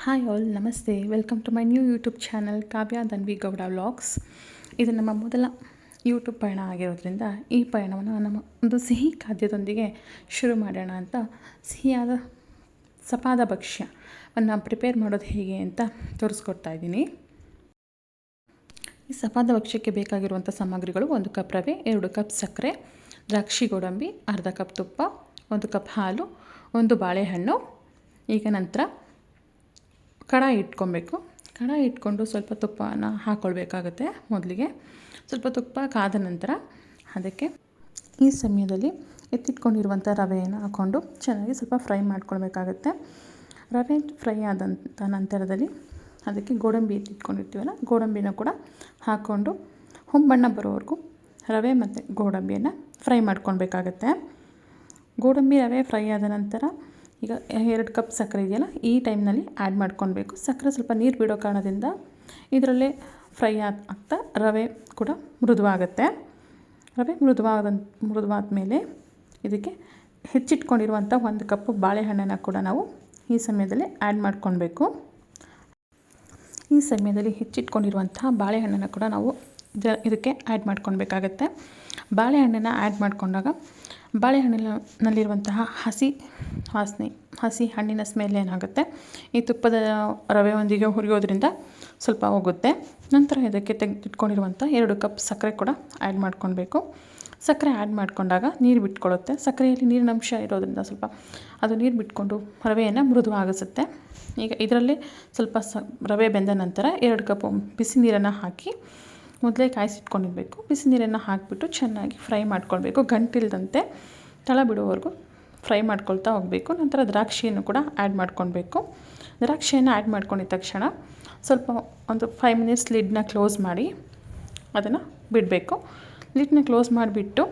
Hi all ನಮಸ್ತೆ welcome to my new YouTube channel Kavya Danvi Gowda vlogs ಇದು ನಮ್ಮ ಮೊದಲ ಯೂಟ್ಯೂಬ್ ಪಯಣ ಆಗಿರೋದ್ರಿಂದ ಈ ಪಯಣವನ್ನು ನಮ್ಮ ಒಂದು ಸಿಹಿ ಖಾದ್ಯದೊಂದಿಗೆ ಶುರು ಮಾಡೋಣ ಅಂತ, ಸಿಹಿಯಾದ ಸಪಾದ ಭಕ್ಷ್ಯವನ್ನು ಪ್ರಿಪೇರ್ ಮಾಡೋದು ಹೇಗೆ ಅಂತ ತೋರಿಸ್ಕೊಡ್ತಾ ಇದ್ದೀನಿ. ಈ ಸಪಾದ ಭಕ್ಷ್ಯಕ್ಕೆ ಬೇಕಾಗಿರುವಂಥ ಸಾಮಗ್ರಿಗಳು ಒಂದು ಕಪ್ ರವೆ, ಎರಡು ಕಪ್ ಸಕ್ಕರೆ, ದ್ರಾಕ್ಷಿ ಗೋಡಂಬಿ, ಅರ್ಧ ಕಪ್ ತುಪ್ಪ, ಒಂದು ಕಪ್ ಹಾಲು, ಒಂದು ಬಾಳೆಹಣ್ಣು, ಈಗ ನಂತರ ಕಡಾಯಿ ಇಟ್ಕೊಬೇಕು. ಕಣ ಇಟ್ಕೊಂಡು ಸ್ವಲ್ಪ ತುಪ್ಪನ ಹಾಕ್ಕೊಳ್ಬೇಕಾಗತ್ತೆ ಮೊದಲಿಗೆ. ಸ್ವಲ್ಪ ತುಪ್ಪ ಕಾದ ನಂತರ ಅದಕ್ಕೆ ಈ ಸಮಯದಲ್ಲಿ ಎತ್ತಿಟ್ಕೊಂಡಿರುವಂಥ ರವೆಯನ್ನು ಹಾಕ್ಕೊಂಡು ಚೆನ್ನಾಗಿ ಸ್ವಲ್ಪ ಫ್ರೈ ಮಾಡ್ಕೊಳ್ಬೇಕಾಗತ್ತೆ. ರವೆ ಫ್ರೈ ಆದಂಥ ನಂತರದಲ್ಲಿ ಅದಕ್ಕೆ ಗೋಡಂಬಿ ಎತ್ತಿಟ್ಕೊಂಡಿರ್ತೀವಲ್ಲ ಗೋಡಂಬಿನ ಕೂಡ ಹಾಕ್ಕೊಂಡು ಹೊಂಬಣ್ಣ ಬರೋವರೆಗೂ ರವೆ ಮತ್ತು ಗೋಡಂಬಿಯನ್ನು ಫ್ರೈ ಮಾಡ್ಕೊಳ್ಬೇಕಾಗತ್ತೆ. ಗೋಡಂಬಿ ರವೆ ಫ್ರೈ ಆದ ನಂತರ ಈಗ ಎರಡು ಕಪ್ ಸಕ್ಕರೆ ಇದೆಯಲ್ಲ, ಈ ಟೈಮ್ನಲ್ಲಿ ಆ್ಯಡ್ ಮಾಡ್ಕೊಳ್ಬೇಕು. ಸಕ್ಕರೆ ಸ್ವಲ್ಪ ನೀರು ಬಿಡೋ ಕಾರಣದಿಂದ ಇದರಲ್ಲೇ ಫ್ರೈ ಆಗ್ತಾ ರವೆ ಕೂಡ ಮೃದುವಾಗುತ್ತೆ. ರವೆ ಮೃದುವಾದ ಮೃದುವಾದ ಮೇಲೆ ಇದಕ್ಕೆ ಹೆಚ್ಚಿಟ್ಕೊಂಡಿರುವಂಥ ಒಂದು ಕಪ್ ಬಾಳೆಹಣ್ಣನ್ನು ಕೂಡ ನಾವು ಈ ಸಮಯದಲ್ಲಿ ಆ್ಯಡ್ ಮಾಡ್ಕೊಳ್ಬೇಕು. ಈ ಸಮಯದಲ್ಲಿ ಹೆಚ್ಚಿಟ್ಕೊಂಡಿರುವಂತಹ ಬಾಳೆಹಣ್ಣನ್ನು ಕೂಡ ನಾವು ಜ ಇದಕ್ಕೆ ಆ್ಯಡ್ ಮಾಡ್ಕೊಳ್ಬೇಕಾಗತ್ತೆ. ಬಾಳೆಹಣ್ಣನ್ನು ಆ್ಯಡ್ ಮಾಡಿಕೊಂಡಾಗ ಬಾಳೆಹಣ್ಣಿನಲ್ಲಿರುವಂತಹ ಹಸಿ ವಾಸನೆ ಹಸಿ ಹಣ್ಣಿನ ಸ್ಮೆಲ್ ಏನಾಗುತ್ತೆ? ಈ ತುಪ್ಪದ ರವೆಯೊಂದಿಗೆ ಹುರಿಯೋದ್ರಿಂದ ಸ್ವಲ್ಪ ಹೋಗುತ್ತೆ. ನಂತರ ಇದಕ್ಕೆ ತೆಗೆದಿಟ್ಕೊಂಡಿರುವಂಥ ಎರಡು ಕಪ್ ಸಕ್ಕರೆ ಕೂಡ ಆ್ಯಡ್ ಮಾಡ್ಕೊಳ್ಬೇಕು. ಸಕ್ಕರೆ ಆ್ಯಡ್ ಮಾಡಿಕೊಂಡಾಗ ನೀರು ಬಿಟ್ಕೊಳ್ಳುತ್ತೆ ಸಕ್ಕರೆಯಲ್ಲಿ ನೀರಿನ ಅಂಶ ಇರೋದ್ರಿಂದ ಸ್ವಲ್ಪ ಅದು ನೀರು ಬಿಟ್ಕೊಂಡು ರವೆಯನ್ನು ಮೃದುವಾಗಿಸುತ್ತೆ ಈಗ ಇದರಲ್ಲಿ ಸ್ವಲ್ಪ ಸ, ರವೆ ಬೆಂದ ನಂತರ ಎರಡು ಕಪ್ ಬಿಸಿ ನೀರನ್ನು ಹಾಕಿ ಮೊದಲೇ ಕಾಯಿಸಿಟ್ಕೊಂಡಿರಬೇಕು. ಬಿಸಿ ನೀರನ್ನು ಹಾಕಿಬಿಟ್ಟು ಚೆನ್ನಾಗಿ ಫ್ರೈ ಮಾಡ್ಕೊಳ್ಬೇಕು. ಗಂಟಿಲ್ದಂತೆ ತಳ ಬಿಡುವವರೆಗೂ ಫ್ರೈ ಮಾಡ್ಕೊಳ್ತಾ ಹೋಗಬೇಕು. ನಂತರ ದ್ರಾಕ್ಷಿಯನ್ನು ಕೂಡ ಆ್ಯಡ್ ಮಾಡ್ಕೊಳ್ಬೇಕು. ದ್ರಾಕ್ಷಿಯನ್ನು ಆ್ಯಡ್ ಮಾಡ್ಕೊಂಡಿದ ತಕ್ಷಣ ಸ್ವಲ್ಪ ಒಂದು ಫೈವ್ ಮಿನಿಟ್ಸ್ ಲಿಡ್ನ ಕ್ಲೋಸ್ ಮಾಡಿ ಅದನ್ನು ಬಿಡಬೇಕು. ಲಿಡ್ನ ಕ್ಲೋಸ್ ಮಾಡಿಬಿಟ್ಟು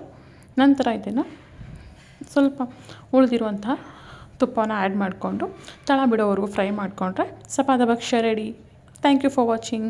ನಂತರ ಇದನ್ನು ಸ್ವಲ್ಪ ಉಳಿದಿರುವಂತಹ ತುಪ್ಪವನ್ನು ಆ್ಯಡ್ ಮಾಡಿಕೊಂಡು ತಳ ಬಿಡೋವರೆಗೂ ಫ್ರೈ ಮಾಡಿಕೊಂಡ್ರೆ ಸಪಾದ ಭಕ್ಷ್ಯ ready thank you for watching